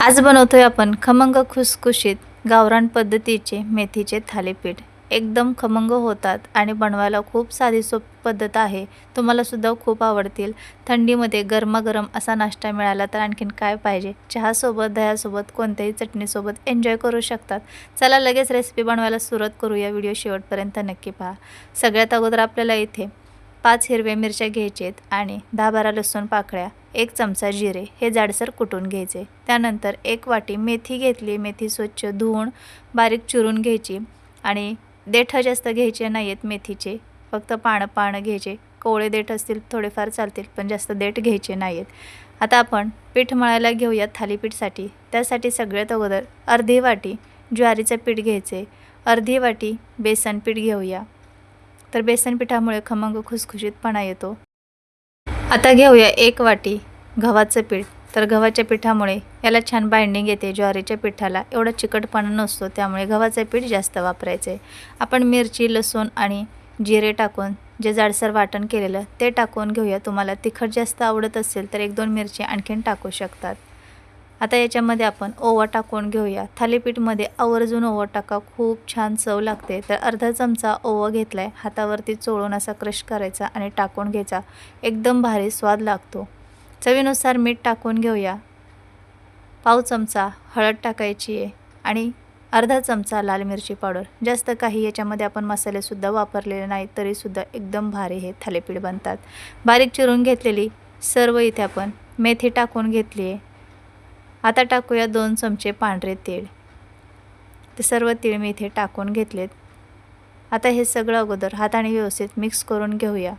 आज बनवतोय आपण खमंग खुसखुशीत गावरान पद्धतीचे मेथीचे थालीपीठ. एकदम खमंग होतात आणि बनवायला खूप साधी सोपी पद्धत आहे. तुम्हाला सुद्धा खूप आवडतील. थंडीमध्ये गरमागरम असा नाश्ता मिळाला तर आणखीन काय पाहिजे? चहासोबत दह्यासोबत कोणत्याही चटणीसोबत एन्जॉय करू शकतात. चला लगेच रेसिपी बनवायला सुरुवात करूया. व्हिडिओ शेवटपर्यंत नक्की पहा. सगळ्यात अगोदर आपल्याला इथे पाच हिरव्या मिरच्या घ्यायचेत आणि दहा बारा लसूण पाकळ्या एक चमचा जिरे हे जाडसर कुटून घ्यायचे. त्यानंतर एक वाटी मेथी घेतली मेथी स्वच्छ धुवून बारीक चिरून घ्यायची आणि देठं जास्त घ्यायचे नाही आहेत मेथीचे फक्त पानं पानं घ्यायचे. कोवळे देठ असतील थोडेफार चालतील पण जास्त देठ घ्यायचे नाही आहेत आता आपण पीठ मळायला घेऊयात थालीपीठसाठी. त्यासाठी सगळ्यात अगोदर अर्धी वाटी ज्वारीचं पीठ घ्यायचे. अर्धी वाटी बेसन पीठ घेऊया. तर बेसन पिठामुळे खमंग खुसखुशीतपणा येतो. आता घेऊया एक वाटी गव्हाचं पीठ. तर गव्हाच्या पिठामुळे याला छान बाइंडिंग येते. ज्वारीच्या पिठाला एवढा चिकटपणा नसतो त्यामुळे गव्हाचं पीठ जास्त वापरायचे. आपण मिरची लसूण आणि जिरे टाकून जे जाडसर वाटण केलेलं ते टाकून घेऊया. तुम्हाला तिखट जास्त आवडत असेल तर एक दोन मिरची आणखीन टाकू शकतात. आता याच्यामध्ये आपण ओवा टाकून घेऊया. थालीपीठमध्ये आवर्जून ओवा टाका. खूप छान चव लागते. तर अर्धा चमचा ओवा घेतला आहे हातावरती चोळून असा क्रश करायचा आणि टाकून घ्यायचा. एकदम भारी स्वाद लागतो. चवीनुसार मीठ टाकून घेऊया. पाव चमचा हळद टाकायची आहे आणि अर्धा चमचा लाल मिरची पावडर. जास्त काही याच्यामध्ये आपण मसालेसुद्धा वापरलेले नाहीत तरीसुद्धा एकदम भारी हे थालीपीठ बनतात. बारीक चिरून घेतलेली सर्व इथे आपण मेथी टाकून घेतली आहे. आता टाकूया दोन चमचे पांढरे तीळ. ते सर्व तीळ मी इथे टाकून घेतलेत. आता हे सगळं अगोदर हाताने व्यवस्थित मिक्स करून घेऊया.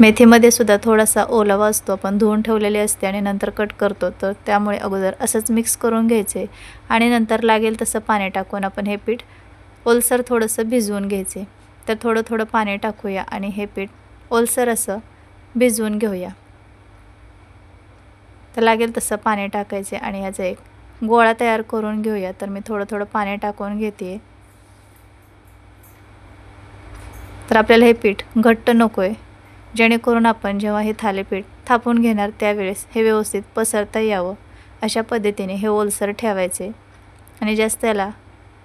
मेथीमध्ये सुद्धा थोडासा ओलावा असतो. आपण धुवून ठेवलेले असते आणि नंतर कट करतो. तर त्यामुळे अगोदर असंच मिक्स करून घ्यायचे. आणि नंतर लागेल तसं पाणी टाकून आपण हे पीठ ओलसर थोडंसं भिजवून घ्यायचे. तर थोडं थोडं पाणी टाकूया आणि हे पीठ ओलसर असं भिजवून घेऊया. तर लागेल तसं पाणी टाकायचे आणि याचा एक गोळा तयार करून घेऊया. तर मी थोडं थोडं पाणी टाकून घेते तर आपल्याला हे पीठ घट्ट नको आहे जेणेकरून आपण जेव्हा हे थालीपीठ थापून घेणार त्यावेळेस हे व्यवस्थित पसरता यावं. अशा पद्धतीने हे ओलसर ठेवायचे. आणि जास्त याला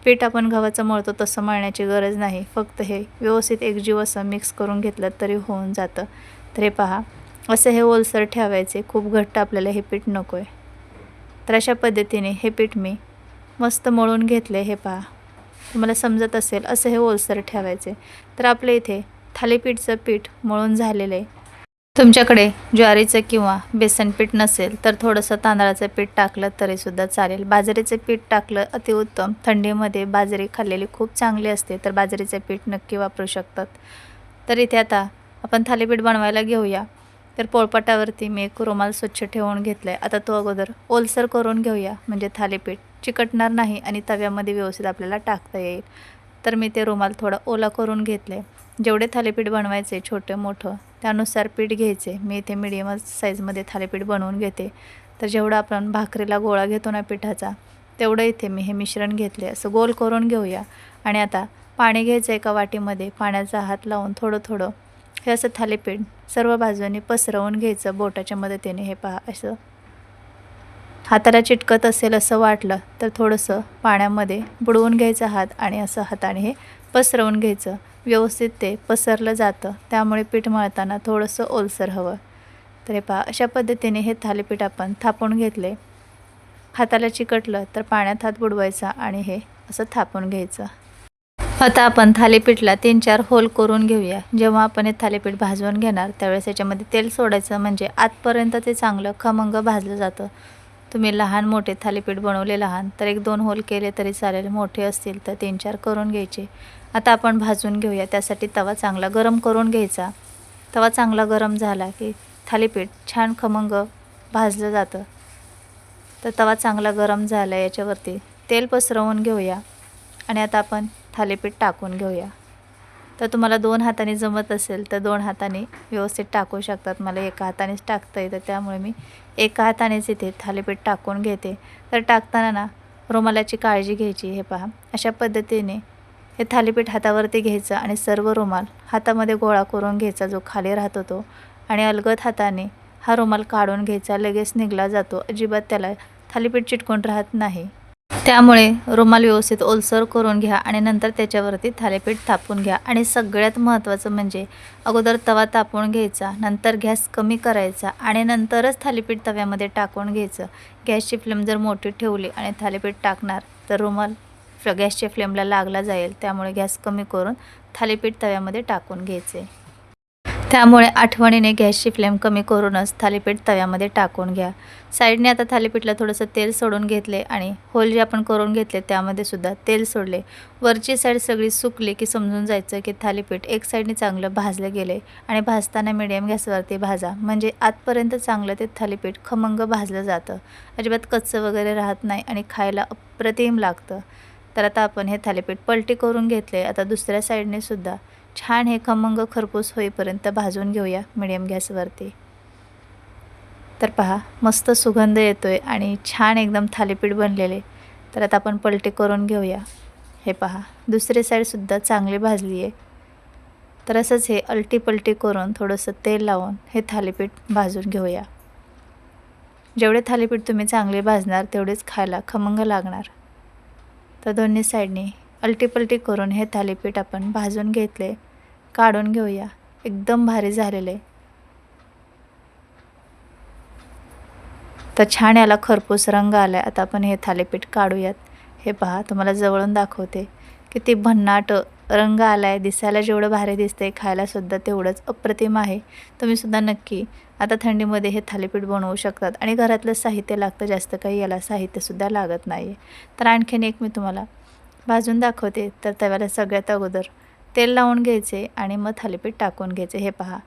पीठ आपण गव्हाचं मळतो तसं मळण्याची गरज नाही. फक्त हे व्यवस्थित एकजीव असं मिक्स करून घेतलं तरी होऊन जातं. तर हे पहा. असं हे ओलसर ठेवायचे. खूप घट्ट आपल्याला हे पीठ नको आहे तर अशा पद्धतीने हे पीठ मी मस्त मळून घेतले हे पहा. तुम्हाला समजत असेल असं हे ओलसर ठेवायचे. तर आपल्या इथे थालीपीठचं पीठ मळून झालेलं आहे. तुमच्याकडे ज्वारीचं किंवा बेसन पीठ नसेल तर थोडंसं तांदळाचं पीठ टाकलं तरीसुद्धा चालेल. बाजरीचं पीठ टाकलं अतिउत्तम थंडीमध्ये बाजरी खाल्लेली खूप चांगली असते तर बाजरीचं पीठ नक्की वापरू शकतात. तर इथे आता आपण थालीपीठ बनवायला घेऊया. तर पोळपाटावरती मी एक रुमाल स्वच्छ ठेवून घेतला आहे आता तो अगोदर ओलसर करून घेऊया म्हणजे थालीपीठ चिकटणार नाही आणि तव्यामध्ये व्यवस्थित आपल्याला टाकता येईल. तर मी ते रुमाल थोडा ओला करून घेतले जेवढे थालीपीठ बनवायचे छोटे मोठं त्यानुसार पीठ घ्यायचे. मी इथे मिडियम साईजमध्ये थालीपीठ बनवून घेते. तर जेवढं आपण भाकरीला गोळा घेतो ना पिठाचा तेवढं इथे मी हे मिश्रण घेतले असं गोल करून घेऊया. आणि आता पाणी घ्यायचं एका वाटीमध्ये. पाण्याचा हात लावून थोडं थोडं हे असं थालीपीठ सर्व बाजूंनी पसरवून घ्यायचं बोटाच्या मदतीने. हे पहा असं. हाताला चिटकत असेल असं वाटलं तर थोडंसं पाण्यामध्ये बुडवून घ्यायचं हात आणि असं हाताने हे पसरवून घ्यायचं. व्यवस्थित ते पसरलं जातं. त्यामुळे पीठ मळताना थोडंसं ओलसर हवं. तर हे पहा अशा पद्धतीने हे थालीपीठ आपण थापून घेतले. हाताला चिकटलं तर पाण्यात हात बुडवायचा आणि हे असं थापून घ्यायचं. आता आपण थालीपीठला तीन चार होल करून घेऊया. जेव्हा आपण हे थालीपीठ भाजवून घेणार त्यावेळेस याच्यामध्ये तेल सोडायचं म्हणजे आतपर्यंत ते चांगलं खमंग भाजलं जातं. तुम्ही लहान मोठे थालीपीठ बनवले लहान तर एक दोन होल केले तरी चालेल. मोठे असतील तर तीन चार करून घ्यायचे. आता आपण भाजून घेऊया. त्यासाठी तवा चांगला गरम करून घ्यायचा. तवा चांगला गरम झाला की थालीपीठ छान खमंग भाजलं जातं. तर तवा चांगला गरम झाला याच्यावरती. तेल पसरवून घेऊया. आणि आता आपण थालीपीठ टाकून घेऊया. तर तुम्हाला दोन हाताने जमत असेल तर दोन हाताने व्यवस्थित टाकू शकतात. मला एका हातानेच टाकता येतं त्यामुळे मी एका हातानेच इथे थालीपीठ टाकून घेते. तर टाकताना ना रुमालाची काळजी घ्यायची. हे पहा अशा पद्धतीने हे थालीपीठ हातावरती घ्यायचं आणि सर्व रुमाल हातामध्ये गोळा करून घ्यायचा जो खाली राहतो तो. आणि अलगद हाताने हा रुमाल काढून घ्यायचा. लगेच निघला जातो. अजिबात त्याला थालीपीठ चिटकून राहत नाही. त्यामुळे रुमाल व्यवस्थित ओलसर करून घ्या आणि नंतर त्याच्यावरती थालीपीठ थापून घ्या. आणि सगळ्यात महत्त्वाचं म्हणजे अगोदर तवा तापवून घ्यायचा नंतर गॅस कमी करायचा आणि नंतरच थालीपीठ तव्यामध्ये टाकून घ्यायचं. गॅसची फ्लेम जर मोठी ठेवली आणि थालीपीठ टाकणार तर रुमाल फ्ल गॅसच्या फ्लेमला लागला जाईल त्यामुळे गॅस कमी करून थालीपीठ तव्यामध्ये टाकून घ्यायचे. त्यामुळे आठवणीने गॅसची फ्लेम कमी करूनच थालीपीठ तव्यामध्ये टाकून घ्या. साईडने आता थालीपीठला थोडंसं तेल सोडून घेतले आणि होल जे आपण करून घेतले त्यामध्ये सुद्धा तेल सोडले. वरची साईड सगळी सुकली की समजून जायचं की थालीपीठ एक साईडने चांगलं भाजलं गेले आणि भाजताना मिडियम गॅसवरती भाजा. म्हणजे आतपर्यंत चांगलं ते थालीपीठ खमंग भाजलं जातं. अजिबात कच्चं वगैरे राहत नाही आणि खायला अप्रतिम लागतं. तर आता आपण हे थालीपीठ पलटी करून घेतले. आता दुसऱ्या साईडने सुद्धा छान हे खमंग खरपूस होईपर्यंत भाजून घेऊया मिडियम गॅसवरती. तर पहा मस्त सुगंध येतो आहे आणि छान एकदम थालीपीठ बनलेले. तर आता आपण पलटी करून घेऊया. हे पहा दुसरी साईडसुद्धा चांगली भाजली आहे तर असंच हे अलटी पलटी करून थोडंसं तेल लावून हे थालीपीठ भाजून घेऊया. जेवढे थालीपीठ तुम्ही चांगले भाजणार तेवढेच खायला खमंग लागणार. तर दोन्ही साईडने अलटीपलटी करून हे थालीपीठ आपण भाजून घेतले. काढून घेऊया. एकदम भारी झालेले तर छान याला खरपूस रंग आला आहे आता आपण हे थालीपीठ काढूयात. हे पहा तुम्हाला जवळून दाखवते. किती भन्नाट रंग आला आहे दिसायला जेवढं भारी दिसते खायलासुद्धा तेवढंच अप्रतिम आहे. तुम्हीसुद्धा नक्की आता थंडीमध्ये हे थालीपीठ बनवू शकतात. आणि घरातलं साहित्य लागतं जास्त काही याला साहित्यसुद्धा लागत नाही तर आणखीन एक मी तुम्हाला भाजून दाखवते. तर तव्याला सगळ्यात अगोदर तेल लावून घ्यायचे आणि मग थालीपीठ टाकून घ्यायचे. हे पहा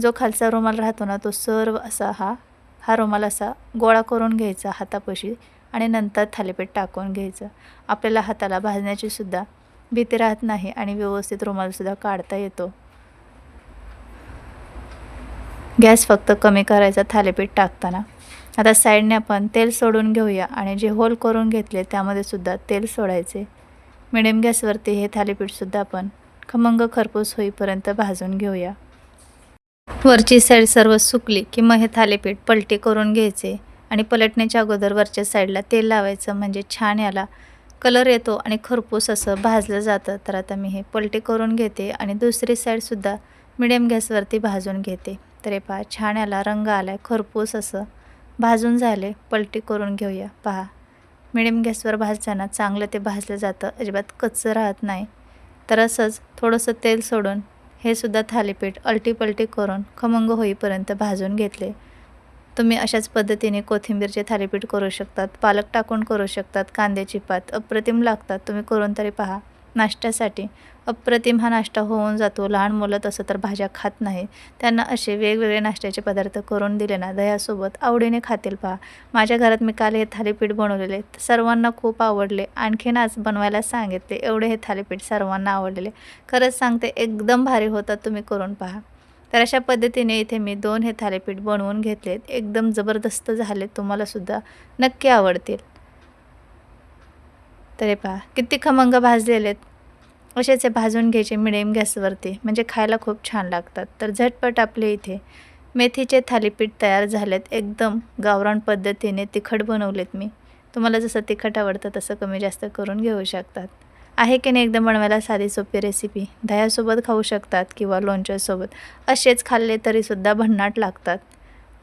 जो खालचा रुमाल राहतो ना तो सर्व असा हा हा रुमाल असा गोळा करून घ्यायचा हातापाशी आणि नंतर थालीपीठ टाकून घ्यायचं. आपल्याला हाताला भाजण्याची सुद्धा भीती राहत नाही आणि व्यवस्थित रुमालसुद्धा काढता येतो. गॅस फक्त कमी करायचा थालीपीठ टाकताना. आता साईडने आपण तेल सोडून घेऊया आणि जे होल करून घेतले त्यामध्ये सुद्धा तेल सोडायचे. मिडियम गॅसवरती हे थालीपीठसुद्धा आपण खमंग खरपूस होईपर्यंत भाजून घेऊया. वरची साईड सर्व सुकली की मग हे थालीपीठ पलटी करून घ्यायचे आणि पलटण्याच्या अगोदर वरच्या साईडला तेल लावायचं म्हणजे छान याला कलर येतो आणि खरपूस असं भाजलं जातं. तर आता मी हे पलटी करून घेते आणि दुसरी साईडसुद्धा मिडियम गॅसवरती भाजून घेते. तर हे पहा छान याला रंग आला आहे खरपूस असं भाजून झाले. पलटी करून घेऊया. पहा मिडियम गॅसवर भाजताना चांगलं ते भाजलं जातं. अजिबात कच्चं राहत नाही. तर असंच थोडंसं तेल सोडून हे सुद्धा थालीपीठ अलटीपलटी करून खमंग होईपर्यंत भाजून घेतले. तुम्ही अशाच पद्धतीने कोथिंबीरचे थालीपीठ करू शकतात पालक टाकून करू शकतात कांद्याची पात अप्रतिम लागतात. तुम्ही करून तरी पहा. नाश्त्यासाठी. अप्रतिम हा नाश्ता होऊन जातो. लहान मुलं तसं तर भाज्या खात नाही. त्यांना असे वेगवेगळे नाश्त्याचे पदार्थ करून दिले ना दह्यासोबत आवडीने खातील पहा. माझ्या घरात मी काल हे थालीपीठ बनवलेले. सर्वांना खूप आवडले. आणखीन आज बनवायला सांगितले. एवढे हे थालीपीठ सर्वांना आवडलेले. खरंच सांगते एकदम भारी होतात तुम्ही करून पहा. तर अशा पद्धतीने इथे मी दोन हे थालीपीठ बनवून घेतलेत. एकदम जबरदस्त झाले तुम्हालासुद्धा नक्की आवडतील. तर हे पहा किती खमंग भाजलेले आहेत असेच हे भाजून घ्यायचे मिडियम गॅसवरती. म्हणजे खायला खूप छान लागतात. तर झटपट आपले इथे मेथीचे थालीपीठ तयार झालेत. एकदम गावरान पद्धतीने तिखट बनवलेत मी. तुम्हाला जसं तिखट आवडतं तसं कमी जास्त करून घेऊ शकतात. आहे की नाही एकदम बनवायला साधी सोपी रेसिपी दह्यासोबत खाऊ शकतात किंवा लोणच्यासोबत. असेच खाल्ले तरीसुद्धा भन्नाट लागतात.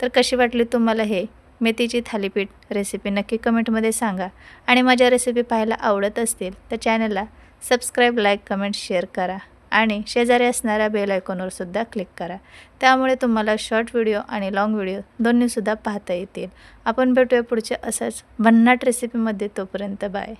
तर कशी वाटली तुम्हाला हे? मेथीची थालीपीठ रेसिपी नक्की कमेंटमध्ये सांगा. आणि माझ्या रेसिपी पाहायला आवडत असतील तर चॅनलला सबस्क्राईब लाईक कमेंट शेअर करा. आणि शेजारी असणाऱ्या बेल आयकॉनवर सुद्धा क्लिक करा. त्यामुळे तुम्हाला शॉर्ट व्हिडिओ आणि लाँग व्हिडिओ दोन्हीसुद्धा पाहता येतील. आपण भेटूया पुढच्या असंच भन्नाट रेसिपीमध्ये तोपर्यंत बाय